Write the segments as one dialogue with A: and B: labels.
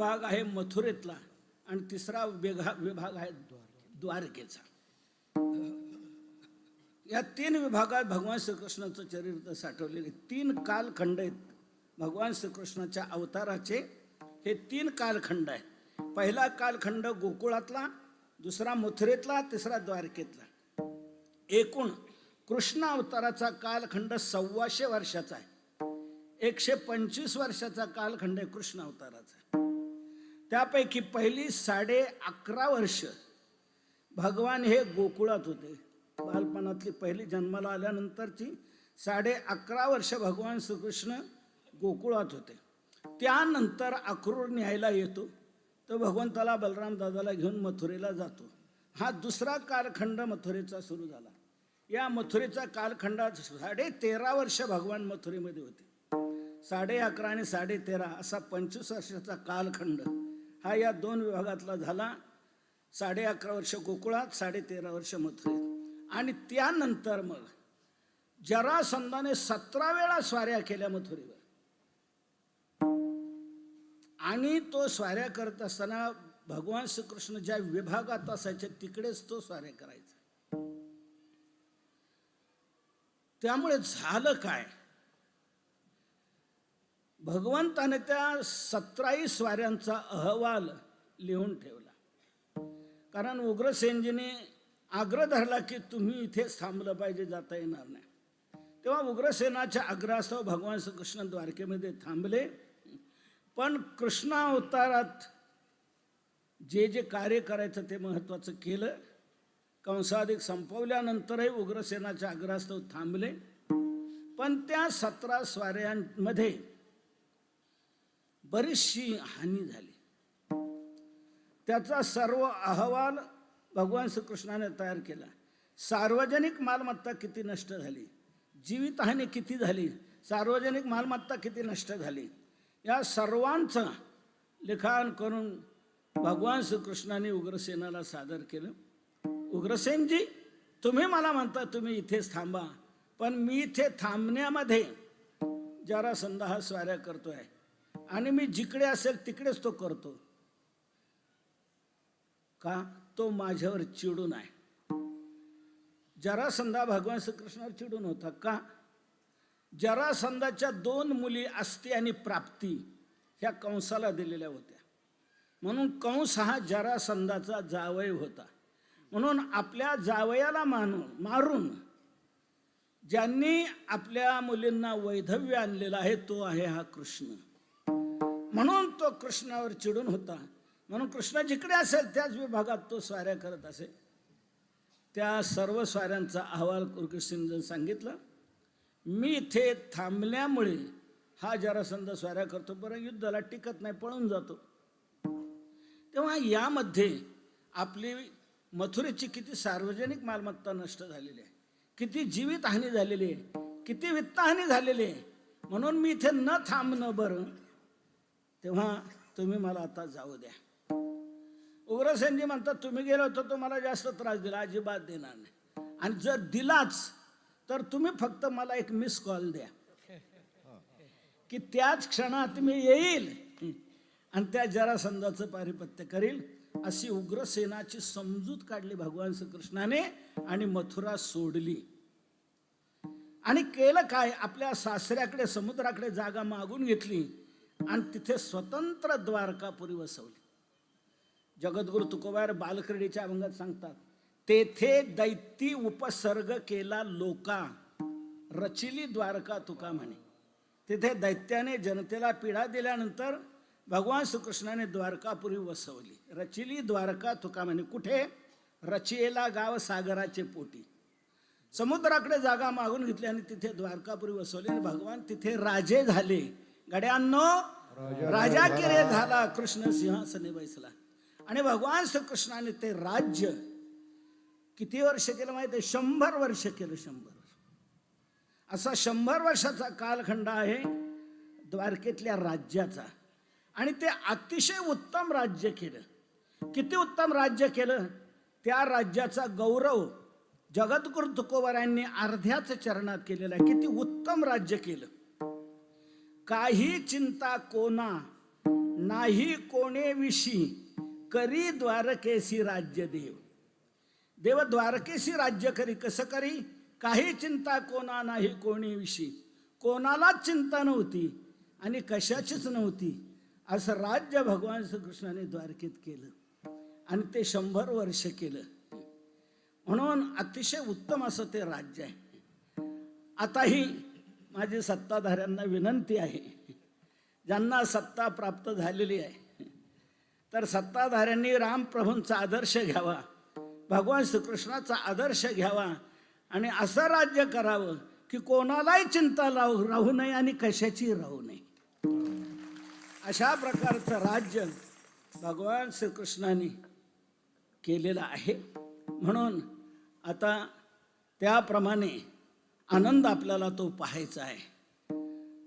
A: विभाग आहे मथुरेतला आणि तिसरा विभाग विभाग आहे द्वारकेचा. या तीन विभागात भगवान श्रीकृष्णाचं चरित्र साठवलेले तीन कालखंड आहेत. भगवान श्रीकृष्णाच्या अवताराचे हे तीन कालखंड आहे पहिला कालखंड गोकुळातला दुसरा मथुरेतला तिसरा द्वारकेतला. एकूण कृष्ण अवताराचा कालखंड सव्वाशे वर्षाचा आहे. एकशे पंचवीस वर्षाचा कालखंड आहे कृष्ण अवताराचा. त्यापैकी पहिली साडे अकरा वर्ष भगवान हे गोकुळात होते. बालपणातली पहिली जन्माला आल्यानंतरची साडे अकरा वर्ष भगवान श्रीकृष्ण गोकुळात होते. त्यानंतर अक्रूर न्यायला येतो. तो भगवंताला बलराम दादाला घेऊन मथुरेला जातो. हा दुसरा कालखंड मथुरेचा सुरू झाला. या मथुरेचा कालखंडात साडे तेरा वर्ष भगवान मथुरेमध्ये होते. साडे अकरा आणि साडे तेरा असा पंचवीस वर्षाचा कालखंड. हा या दोन विभागातला झाला. साडे अकरा वर्ष गोकुळात साडे तेरा वर्ष मथुरेत. आणि त्यानंतर मग जरासंधाने सतरा वेळा स्वाऱ्या केल्या मथुरेवर. आणि तो स्वाऱ्या करत असताना भगवान श्रीकृष्ण ज्या विभागात असायचे तिकडेच तो स्वाऱ्या करायचा. त्यामुळे झालं काय? भगवंताने त्या सतराही स्वाऱ्यांचा अहवाल लिहून ठेवला. कारण उग्रसेनजीने आग्रह धरला की तुम्ही इथेच थांबलं पाहिजे जाता येणार नाही. तेव्हा उग्रसेनाच्या आग्रहास्तव भगवान श्रीकृष्ण द्वारकेमध्ये थांबले. पण कृष्णावतारात जे जे कार्य करायचं ते महत्त्वाचं केलं. कंसाधिक संपवल्यानंतरही उग्रसेनाच्या आग्रहास्तव थांबले. पण त्या सतरा स्वाऱ्यांमध्ये बरीचशी हानी झाली. त्याचा सर्व अहवाल भगवान श्रीकृष्णाने तयार केला. सार्वजनिक मालमत्ता किती नष्ट झाली? जीवितहानी किती झाली? सार्वजनिक मालमत्ता किती नष्ट झाली? या सर्वांचं लिखाण करून भगवान श्रीकृष्णाने उग्रसेनाला सादर केलं. उग्रसेनजी तुम्ही मला म्हणता तुम्ही इथेच थांबा पण मी इथे थांबण्यामध्ये जरासंध हा स्वाऱ्या करतो आहे आणि मी जिकडे असेल तिकडेच तो करतो. का? तो माझ्यावर चिडून आहे. जरासंधा भगवान श्रीकृष्णावर चिडून होता. का? जरासंधाच्या दोन मुली अस्ती आणि प्राप्ती ह्या कंसाला दिलेल्या होत्या. म्हणून कंस हा जरासंधाचा जावय होता. म्हणून आपल्या जावयाला मानून मारून ज्यांनी आपल्या मुलींना वैधव्य आणलेलं आहे तो आहे हा कृष्ण. म्हणून तो कृष्णावर चिडून होता. म्हणून कृष्ण जिकडे असेल त्याच विभागात तो स्वाऱ्या करत असे. त्या सर्व स्वाऱ्यांचा अहवाल कुरकृष्ण सांगितलं. मी इथे थांबल्यामुळे हा जरासंध स्वाऱ्या करतो बरं युद्धाला टिकत नाही पळून जातो. तेव्हा यामध्ये आपली मथुरेची किती सार्वजनिक मालमत्ता नष्ट झालेली आहे. किती जीवितहानी झालेली आहे. किती वित्तहानी झालेली आहे. म्हणून मी इथे न थांबणं बरं तेव्हा तुम्ही मला आता जाऊ द्या. उग्रसेनजी म्हणतात तुम्ही गेलो होतो तो मला जास्त त्रास दिला अजिबात देणार नाही. आणि जर दिलाच तर तुम्ही फक्त मला एक मिस कॉल द्या. की त्याच क्षणात मी येईल आणि त्या जरासंधाचं पारिपत्य करील. अशी उग्रसेनाची समजूत काढली भगवान श्रीकृष्णाने आणि मथुरा सोडली. आणि केलं काय? आपल्या सासऱ्याकडे समुद्राकडे जागा मागून घेतली. आणि तिथे स्वतंत्र द्वारकापुरी वसवली. जगद्गुरु तुकोबार बालक्रीडेच्या अभंगात सांगतात तेथे दैती उपसर्ग केला लोका रचिली द्वारका तुका म्हणे. तिथे दैत्याने जनतेला पीडा दिल्यानंतर भगवान श्रीकृष्णाने द्वारकापुरी वसवली. रचिली द्वारका तुका म्हणे. कुठे? रचियेला गाव सागराचे पोटी. समुद्राकडे जागा मागून घेतली आणि तिथे द्वारकापुरी वसवली आणि भगवान तिथे राजे झाले. गड्यांनो राजा किरे झाला कृष्ण सिंहासने बैसला. आणि भगवान श्रीकृष्णाने ते राज्य किती वर्ष केलं माहिती आहे? शंभर वर्ष केलं शंभर वर्ष. असा शंभर वर्षाचा कालखंड आहे द्वारकेतल्या राज्याचा. आणि ते अतिशय उत्तम राज्य केलं. किती उत्तम राज्य केलं? त्या राज्याचा गौरव जगद्गुरु तुकोबरायांनी अर्ध्याच चरणात केलेला आहे. किती उत्तम राज्य केलं. काही चिंता कोणा नाही कोणेविषयी करी द्वारकेशी राज्य देव. देव द्वारकेशी राज्य करी कसं करी? काही चिंता कोणा नाही कोणीविषयी कोणालाच चिंता नव्हती आणि कशाचीच नव्हती असं राज्य भगवान श्रीकृष्णाने द्वारकेत केलं आणि ते शंभर वर्ष केलं. म्हणून अतिशय उत्तम असं ते राज्य आहे. आताही माझी सत्ताधाऱ्यांना विनंती आहे. ज्यांना सत्ता प्राप्त झालेली आहे. तर सत्ताधाऱ्यांनी रामप्रभूंचा आदर्श घ्यावा. भगवान श्रीकृष्णाचा आदर्श घ्यावा. आणि असं राज्य करावं की कोणालाही चिंता राहू राहू नये आणि कशाची राहू नये. अशा प्रकारचं राज्य भगवान श्रीकृष्णाने केलेलं आहे. म्हणून आता त्याप्रमाणे आनंद आपल्याला तो पाहायचा आहे.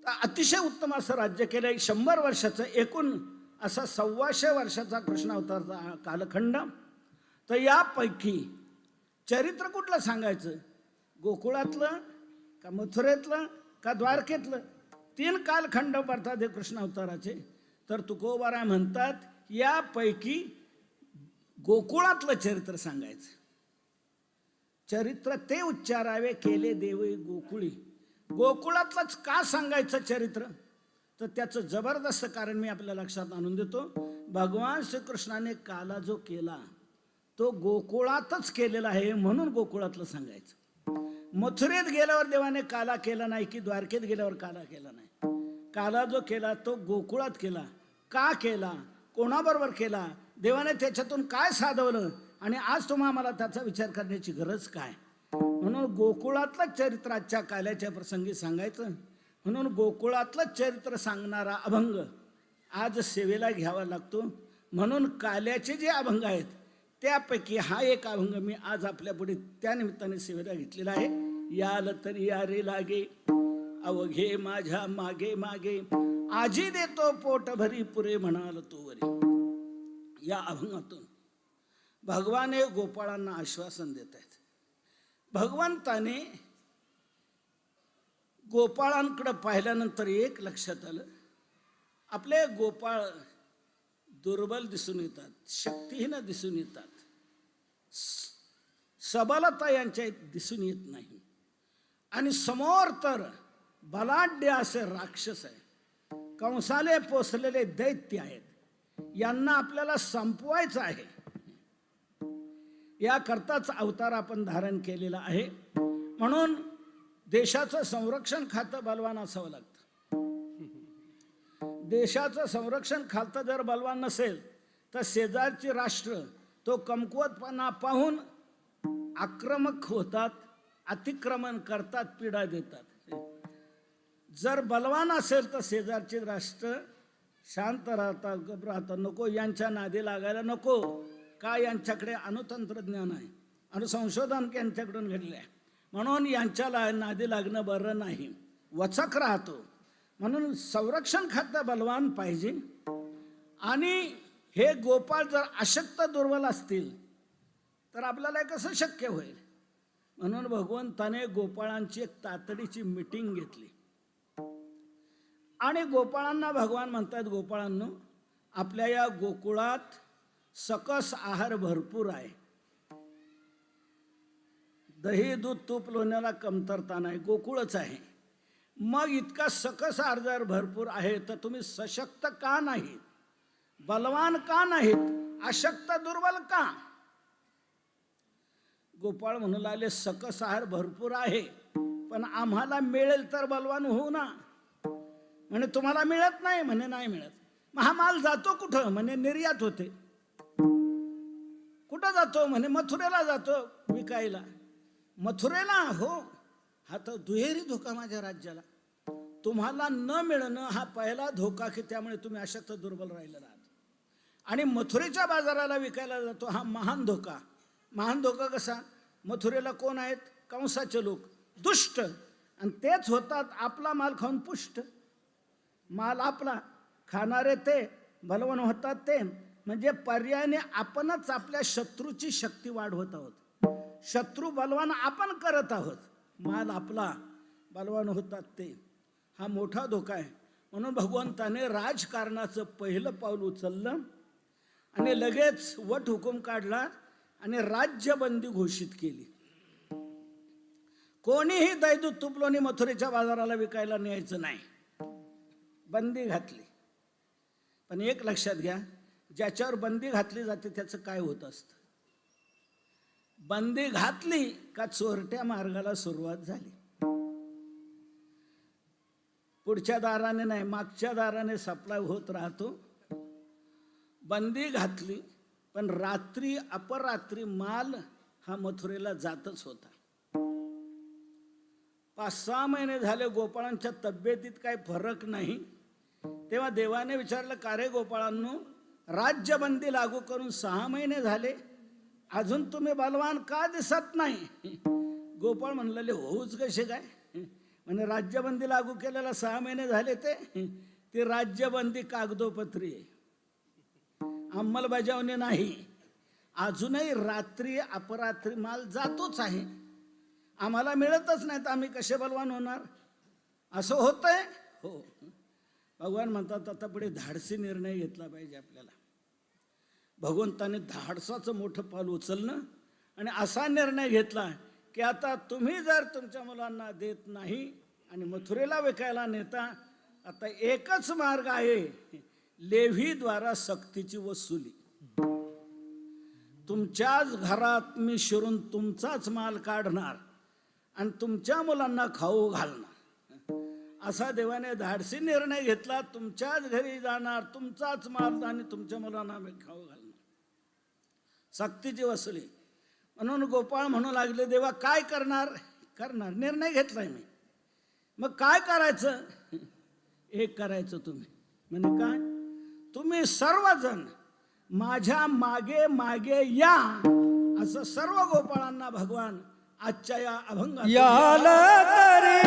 A: तर अतिशय उत्तम असं राज्य केलं. आहे शंभर वर्षाचं एकूण असा सव्वाशे वर्षाचा कृष्णावतारचा कालखंड. तर यापैकी चरित्र कुठलं सांगायचं? गोकुळातलं का मथुरेतलं का द्वारकेतलं? तीन कालखंड पडतात हे कृष्णावताराचे तर तुकोबारा म्हणतात यापैकी गोकुळातलं चरित्र सांगायचं. चरित्र ते उच्चारावे केले देवी गोकुळी. गोकुळातलंच का सांगायचं चरित्र? तर त्याचं जबरदस्त कारण मी आपल्या लक्षात आणून देतो. भगवान श्रीकृष्णाने काला जो केला तो गोकुळातच केलेला आहे म्हणून गोकुळातलं सांगायचं. मथुरेत गेल्यावर देवाने काला केला नाही की द्वारकेत गेल्यावर काला केला नाही? काला जो केला तो गोकुळात केला. का केला? कोणाबरोबर केला? देवाने त्याच्यातून काय साधवलं? आणि आज तुम्हा आम्हाला त्याचा विचार करण्याची गरज काय? म्हणून गोकुळातलं चरित्राच्या काल्याच्या प्रसंगी सांगायचं. म्हणून गोकुळातलं चरित्र सांगणारा अभंग आज सेवेला घ्यावा लागतो. म्हणून काल्याचे जे अभंग आहेत त्यापैकी हा एक अभंग मी आज आपल्या पुढे त्या निमित्ताने सेवेला घेतलेला आहे. याल तरी या लागे अवघे माझ्या मागे मागे आजी देतो पोट भरी पुरे म्हणाल तो वरी या अभंगातून भगवान हे गोपाळांना आश्वासन देत आहेत भगवंताने गोपाळांकडं पाहिल्यानंतर एक लक्षात आलं. आपले गोपाळ दुर्बल दिसून येतात शक्तीहीन दिसून येतात. सबलता यांच्या दिसून येत नाही. आणि समोर तर बलाढ्य असे राक्षस आहे कंसाले पोसलेले दैत्य आहेत. यांना आपल्याला संपवायचं आहे. याकरताच अवतार आपण धारण केलेला आहे. म्हणून देशाचं संरक्षण खातं बलवान असावं लागतं. देशाचं संरक्षण खातं जर बलवान नसेल तर शेजारचे राष्ट्र तो कमकुवतपणा पाहून आक्रमक होतात अतिक्रमण करतात पीडा देतात. जर बलवान असेल तर शेजारचे राष्ट्र शांत राहतात गप राहतात नको यांच्या नादी लागायला नको. का यांच्याकडे अणुतंत्रज्ञान आहे? अणुसंशोधन यांच्याकडून घडलं आहे म्हणून यांच्याला नादी लागणं बरं नाही. वचक राहतो. म्हणून संरक्षण खातं बलवान पाहिजे. आणि हे गोपाळ जर अशक्त दुर्बल असतील तर आपल्याला कसं शक्य होईल? म्हणून भगवंताने गोपाळांची एक तातडीची मिटिंग घेतली. आणि गोपाळांना भगवान म्हणतात गोपाळांनो आपल्या या गोकुळात सकस आहार भरपूर आहे. दही दूध तूप लोण्याला कमतरता नाही गोकुळच आहे. मग इतका सकस आहार जर भरपूर आहे तर तुम्ही सशक्त का नाहीत? बलवान का नाहीत? अशक्त दुर्बल का? गोपाळ म्हणू लागले सकस आहार भरपूर आहे पण आम्हाला मिळेल तर बलवान होऊ ना? म्हणे तुम्हाला मिळत नाही? म्हणे नाही मिळत. मग हा माल जातो कुठं? म्हणे निर्यात होते. कुठं जातो म्हणे? मथुरेला जातो विकायला. मथुरेला? हो. हा तर दुहेरी धोका माझ्या राज्याला. तुम्हाला न मिळणं हा पहिला धोका की त्यामुळे तुम्ही अशक्त दुर्बल राहिलेला आहात. आणि मथुरेच्या बाजाराला विकायला जातो हा महान धोका. महान धोका कसा? मथुरेला कोण आहेत? कंसाचे लोक. दुष्ट. आणि तेच होतात आपला माल खाऊन पुष्ट. माल आपला. खाणारे ते. बलवान होतात ते. म्हणजे पर्यायाने आपणच आपल्या शत्रूची शक्ती वाढवत आहोत. शत्रू बलवान आपण करत आहोत. माल आपला बलवान होतात ते. हा मोठा धोका आहे. म्हणून भगवंताने राजकारणाचं पहिलं पाऊल उचललं आणि लगेच वट हुकूम काढला आणि राज्यबंदी घोषित केली. कोणीही दैदूत तुपलोनी मथुरेच्या बाजाराला विकायला न्यायचं नाही. बंदी घातली. पण एक लक्षात घ्या ज्याच्यावर बंदी घातली जाते त्याचं काय होत असतं? बंदी घातली का चोरट्या मार्गाला सुरुवात झाली? पुढच्या दाराने नाही मागच्या दाराने सप्लाय होत राहतो. बंदी घातली पण रात्री अपरात्री माल हा मथुरेला जातच होता. पाच सहा महिने झाले गोपाळांच्या तब्येतीत काही फरक नाही. तेव्हा देवाने विचारलं का रे गोपाळांनो राज्यबंदी लागू करून सहा महिने झाले. अजून तुम्ही बलवान का दिसत नाही? गोपाळ म्हणलेले होऊच कसे काय म्हणजे राज्यबंदी लागू केलेला सहा महिने झाले ते ती राज्यबंदी कागदोपत्री अंमलबजावणी नाही. अजूनही रात्री अपरात्री माल जातोच आहे. आम्हाला मिळतच नाही तर आम्ही कसे बलवान होणार? असं होतंय? हो. भगवान म्हणतात आता पुढे धाडसी निर्णय घेतला पाहिजे आपल्याला. भगवंताने धाडसाचं मोठं पाल उचलणं आणि असा निर्णय घेतला की आता तुम्ही जर तुमच्या मुलांना देत नाही आणि मथुरेला विकायला नेता आता एकच मार्ग आहे लेव्हीद्वारा सक्तीची वसुली. तुमच्याच घरात मी शिरून तुमचाच माल काढणार आणि तुमच्या मुलांना खाऊ घालणार. असा देवाने धाडसी निर्णय घेतला तुमच्याच घरी जाणार तुमचाच माल आणि तुमच्या मुलांना आम्ही खाऊ घालणार. सक्तीची वसुली. म्हणून गोपाळ म्हणू लागले देवा काय करणार? करणार निर्णय घेतलाय मी. मग काय करायचं? एक करायचं तुम्ही. म्हणजे काय? तुम्ही सर्वजण माझ्या मागे मागे या. असं सर्व गोपाळांना भगवान आजच्या या अभंगात
B: याल तरी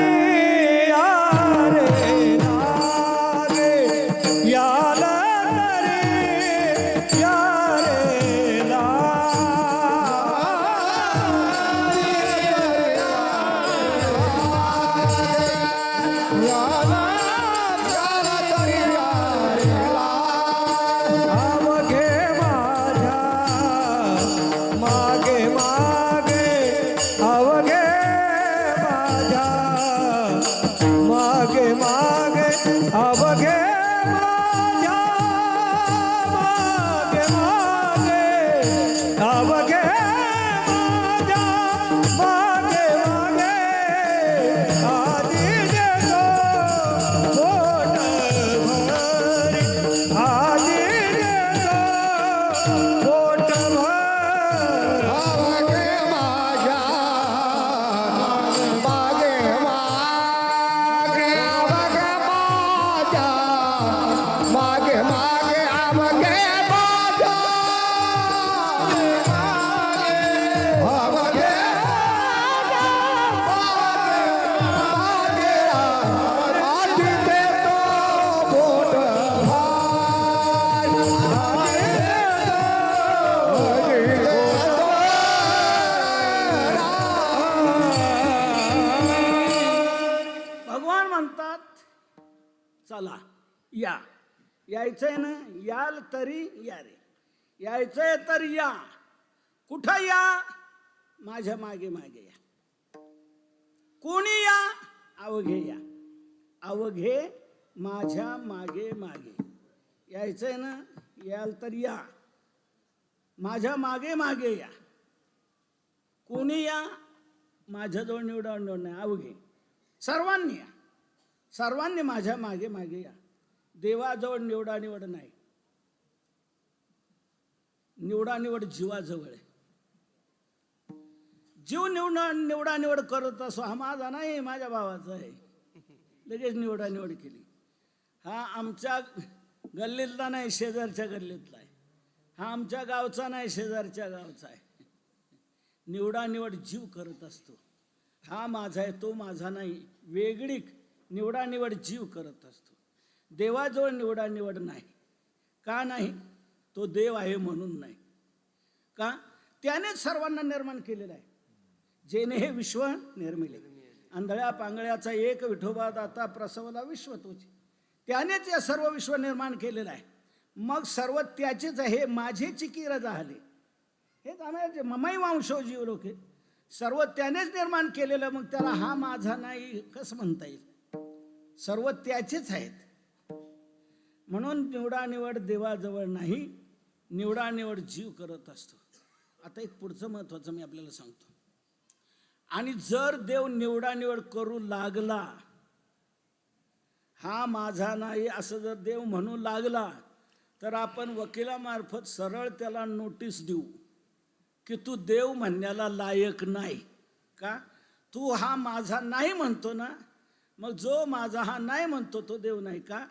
B: माझ्या मागे मागे
A: या. कोणी या? अवघे या. अवघे माझ्या मागे मागे. यायचंय ना? याल तर या. माझ्या मागे मागे या. कोणी या? माझ्याजवळ निवडा निवड नाही. अवघे. सर्वांनी या. सर्वांनी माझ्या मागे मागे या. देवाजवळ निवडा निवड नाही. निवडा निवड जीवाजवळ आहे. जीव निवडा निवडा निवड करत असो हा माझा नाही माझ्या भावाचा आहे. लगेच निवडा निवड केली. हा आमच्या गल्लीतला नाही शेजारच्या गल्लीतला आहे. हा आमच्या गावचा नाही शेजारच्या गावचा आहे. निवडा निवड जीव करत असतो. हा माझा आहे तो माझा नाही. वेगळी निवडा निवड जीव करत असतो. देवाजवळ निवडा निवड नाही. का नाही? तो देव आहे म्हणून नाही. का? त्यानेच सर्वांना निर्माण केलेला आहे. जेने हे विश्व निर्मिले. आंधळ्या पांगळ्याचा एक विठोबा दाता प्रसवला विश्व तुझे. त्यानेच या सर्व विश्व निर्माण केलेलं आहे. मग सर्व त्याचेच आहे माझे चिकी रजा आले हेच आम्हाला ममाई वांशो जीव लोके. सर्व त्यानेच निर्माण केलेलं मग त्याला हा माझा नाही कसं म्हणता येईल? सर्व त्याचेच आहेत. म्हणून निवडानिवड देवाजवळ नाही निवडानिवड जीव करत असतो. आता एक पुढचं महत्त्वाचं मी आपल्याला सांगतो. आणि जर देव निवडानिवड करू लागला हा माझा नाही असं जर देव म्हणू लागला तर आपण वकिलामार्फत सरळ त्याला नोटीस देऊ की तू देव म्हणण्याला लायक नाही. का? तू हा माझा नाही म्हणतो ना मग जो माझा हा नाही म्हणतो तो देव नाही का?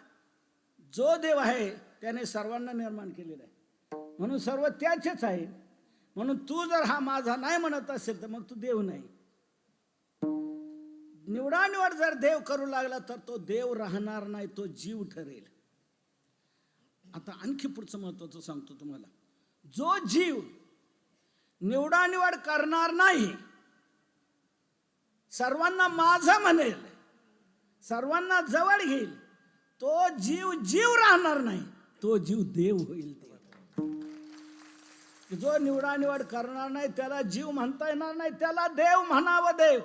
A: जो देव आहे त्याने सर्वांना निर्माण केलेला आहे. म्हणून सर्व त्याचेच आहे. म्हणून तू जर हा माझा नाही म्हणत असेल तर मग तू देव नाही. निवडानिवड जर देव करू लागला तर तो देव राहणार नाही तो जीव ठरेल. आता आणखी पुढचं महत्वाचं सांगतो तुम्हाला. जो जीव निवडानिवड करणार नाही सर्वांना माझं म्हणेल सर्वांना जवळ घेईल तो जीव जीव राहणार नाही तो जीव देव होईल. जो निवडानिवड करणार नाही त्याला जीव म्हणता येणार नाही त्याला देव म्हणावं देव.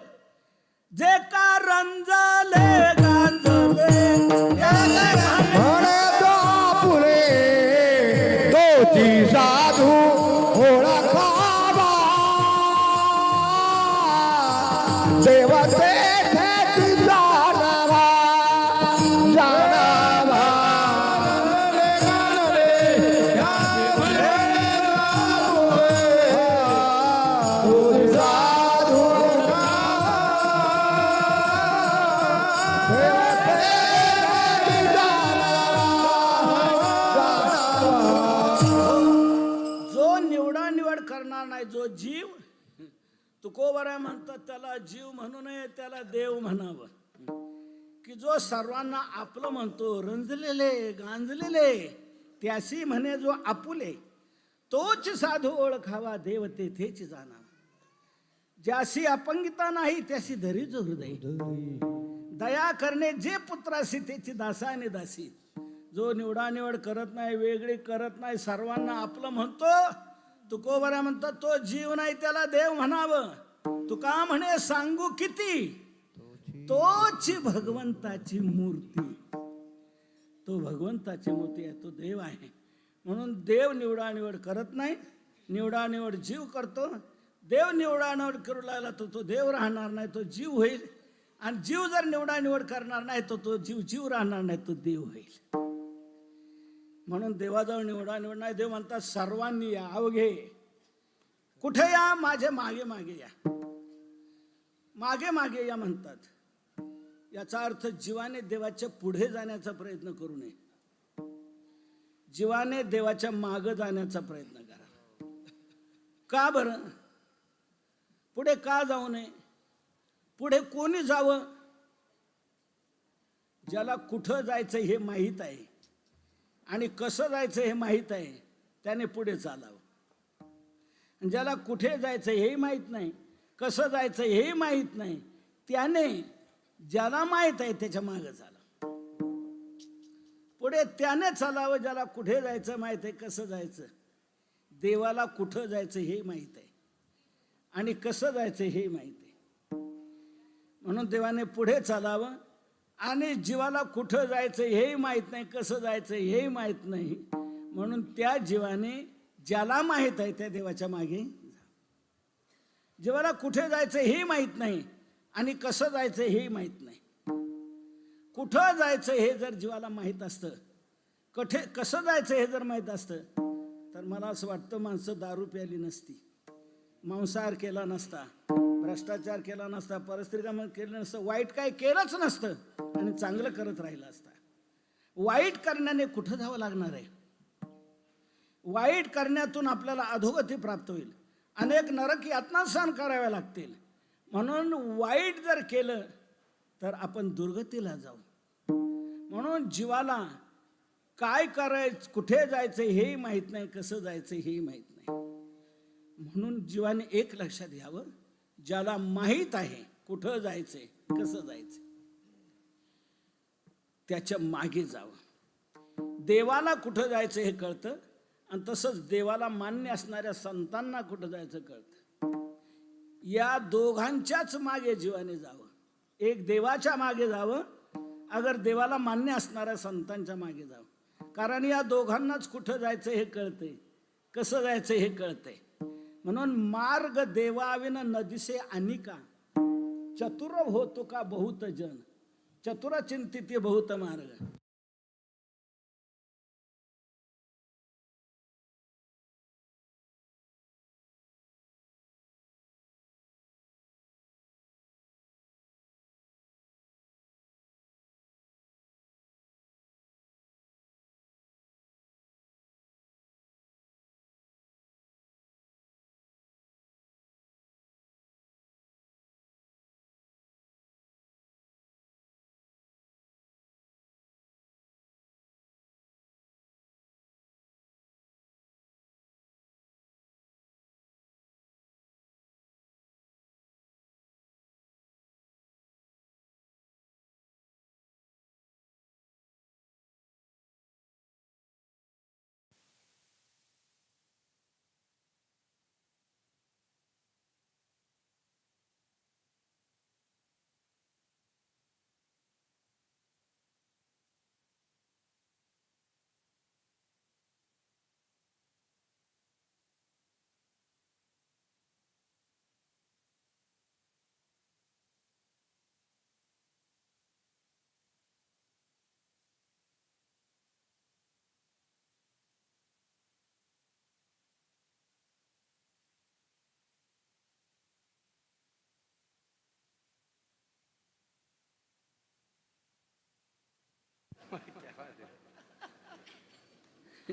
A: जे का रंजले गांजले
C: म्हणे तो पुरे तोची साधू
A: निर्माण करणार नाही जो जीव. तुकोबऱ्या म्हणतात त्याला जीव म्हणू नये त्याला देव म्हणावं. की जो सर्वांना आपलं म्हणतो रंजलेले गांजलेले त्याशी म्हणे जो आपुले तोच साधू ओळखावा देव तेथेच जाणावा. ज्याशी अपंगिता नाही त्याशी धरीच हृदय. दया करणे जे पुत्राशी त्याची दासा आणि दासी. जो निवडानिवड करत नाही वेगळी करत नाही सर्वांना आपलं म्हणतो तुकोबऱ्या म्हणतात तो जीव नाही त्याला देव म्हणावं. तुका म्हणे सांगू किती? तोच भगवंताची मूर्ती. तो भगवंताची मूर्ती आहे तो देव आहे. म्हणून देव निवडानिवड करत नाही निवडानिवड जीव करतो. देव निवडानिवड करू लागला तर तो देव राहणार नाही तो जीव होईल. आणि जीव जर निवडानिवड करणार नाही तर तो जीव जीव राहणार नाही तो देव होईल. म्हणून देवाजवळ निवडानिवड नाही. देव म्हणतात सर्वांनी या अवघे कुठे या? माझे मागे मागे या. मागे मागे या म्हणतात. याचा अर्थ जीवाने देवाच्या पुढे जाण्याचा प्रयत्न करू नये. जीवाने देवाच्या मागे जाण्याचा प्रयत्न करा. का बरं? पुढे का जाऊ नये? पुढे कोणी जावं? ज्याला कुठं जायचं हे माहीत आहे. आणि कसं जायचं हे माहीत आहे त्याने पुढे चालावं. ज्याला कुठे जायचं हेही माहीत नाही कसं जायचं हेही माहीत नाही त्याने ज्याला माहीत आहे त्याच्या मागं चालावं. पुढे त्याने चालावं ज्याला कुठे जायचं माहीत आहे कसं जायचं देवाला कुठं जायचं हे माहीत आहे. आणि कसं जायचं हे माहीत आहे. म्हणून देवाने पुढे चालावं आणि जीवाला कुठं जायचं हेही माहीत नाही कसं जायचं हेही माहीत नाही. म्हणून त्या जीवाने ज्याला माहीत आहे त्या देवाच्या मागे जीवाला कुठे जायचं हे माहीत नाही आणि कसं जायचं हेही माहीत नाही. कुठं जायचं हे जर जीवाला माहीत असतं कठे कसं जायचं हे जर माहीत असतं तर मला असं वाटतं माणसं दारू प्याली नसती मांसाहार केला नसता भ्रष्टाचार केला नसता परस्त्रीकाम केलं नसतं वाईट काय केलंच नसतं आणि चांगलं करत राहिलं असता. वाईट करण्याने कुठं जावं लागणार आहे? वाईट करण्यातून आपल्याला अधोगती प्राप्त होईल. अनेक नरक यातना सहन कराव्या लागतील. म्हणून वाईट जर केलं तर आपण दुर्गतीला जाऊ. म्हणून जीवाला काय करायचं कुठे जायचं हेही माहीत नाही कसं जायचं हेही माहीत नाही. म्हणून जीवाने एक लक्षात घ्यावं ज्याला माहीत आहे कुठं जायचंय कसं जायचंय. त्याच्यामागे जावं. देवाला कुठं जायचं हे कळतं आणि तसंच देवाला मान्य असणाऱ्या संतांना कुठं जायचं कळतं. या दोघांच्याच मागे जीवाने जावं. एक देवाच्या मागे जावं अगर देवाला मान्य असणाऱ्या संतांच्या मागे जावं. कारण या दोघांनाच कुठं जायचं हे कळतंय कसं जायचं हे कळतंय. म्हणून मार्ग देवाविन नदिसे अनिका. चतुर होतो का बहुत जन चतुर चिंतित बहुत मार्ग.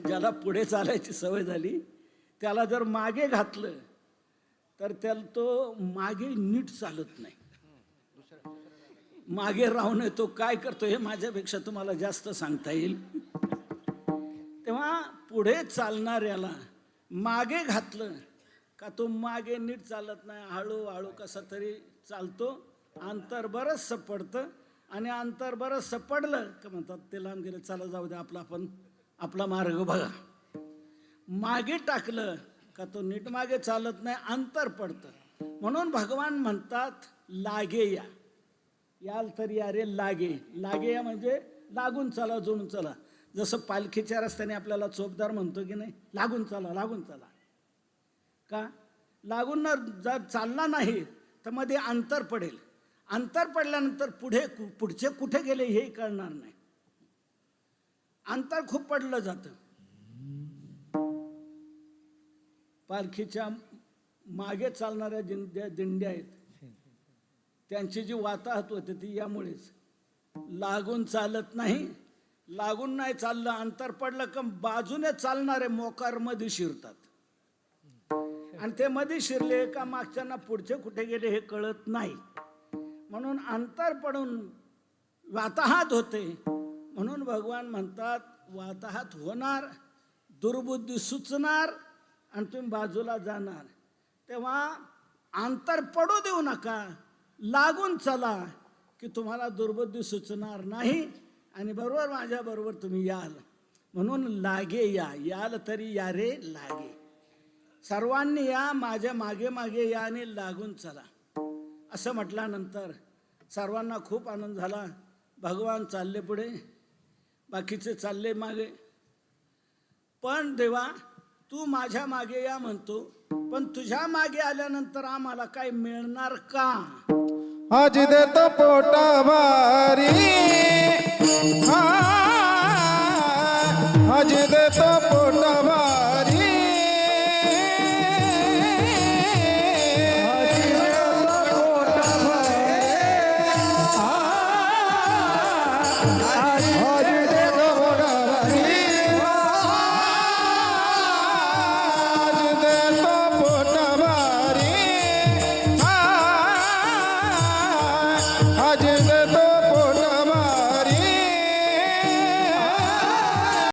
A: ज्याला पुढे चालायची सवय झाली त्याला जर मागे घातलं तर त्याला तो मागे नीट चालत नाही. मागे राहून तो काय करतो हे माझ्यापेक्षा तुम्हाला जास्त सांगता येईल. तेव्हा पुढे चालणाऱ्याला मागे घातलं का तो मागे नीट चालत नाही हळूहळू कसा तरी चालतो अंतर बरंचसं पडतं आणि अंतर बरंचसं पडलं का म्हणतात ते लांब गेलं चला जाऊ दे आपलं आपण. आपला मार्ग बघा. मागे टाकलं का तो नीट मागे चालत नाही अंतर पडतं. म्हणून भगवान म्हणतात लागे या. याल तर या रे लागे. लागे या म्हणजे लागून चला जोडून चला. जसं पालखीच्या रस्त्याने आपल्याला चोपदार म्हणतो की नाही लागून चला लागून चला. का? लागून न जर चालला नाही तर मध्ये अंतर पडेल. अंतर पडल्यानंतर पुढे कु- पुढचे कुठे गेले हे कळणार नाही. अंतर खूप पडलं जातं. पालखीच्या मागे चालणाऱ्या दिंड्या दिंड्या आहेत त्यांची जी वाताहत होते ती यामुळेच. लागून चालत नाही लागून नाही चाललं अंतर पडलं का बाजूने चालणारे मोकारमध्ये शिरतात. आणि ते मध्ये शिरले का मागच्यांना पुढचे कुठे गेले हे कळत नाही. म्हणून अंतर पडून वाताहात होते म्हणून भगवान म्हणतात वाताहात होणार दुर्बुद्धी सुचणार आणि तुम्ही बाजूला जाणार. तेव्हा अंतर पडू देऊ नका लागून चला की तुम्हाला दुर्बुद्धी सुचणार नाही आणि बरोबर माझ्याबरोबर तुम्ही याल. म्हणून लागे या याल तरी या रे लागे. सर्वांनी या माझ्या मागे मागे या आणि लागून चला. असं म्हटल्यानंतर सर्वांना खूप आनंद झाला. भगवान चालले पुढे. बाकीचे चालले मागे. पण देवा तू माझ्या मागे या म्हणतो पण तुझ्या मागे आल्यानंतर आम्हाला काय मिळणार का?
B: आज देत पोटा भारी. दे देत पोटा भारी.